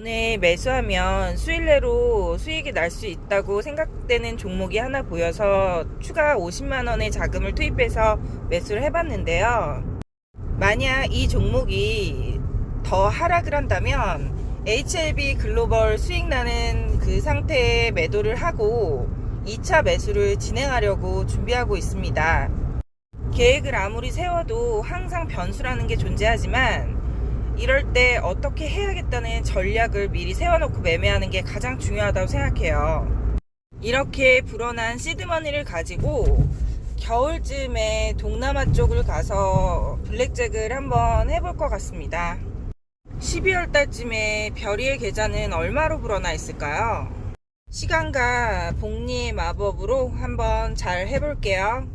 종목에 매수하면 수일내로 수익이 날 수 있다고 생각되는 종목이 하나 보여서 추가 50만원의 자금을 투입해서 매수를 해봤는데요. 만약 이 종목이 더 하락을 한다면 HLB 글로벌 수익 나는 그 상태에 매도를 하고 2차 매수를 진행하려고 준비하고 있습니다. 계획을 아무리 세워도 항상 변수라는 게 존재하지만 이럴 때 어떻게 해야겠다는 전략을 미리 세워놓고 매매하는 게 가장 중요하다고 생각해요. 이렇게 불어난 시드머니를 가지고 겨울쯤에 동남아 쪽을 가서 블랙잭을 한번 해볼 것 같습니다. 12월 달쯤에 별이의 계좌는 얼마로 불어나 있을까요? 시간과 복리의 마법으로 한번 잘 해볼게요.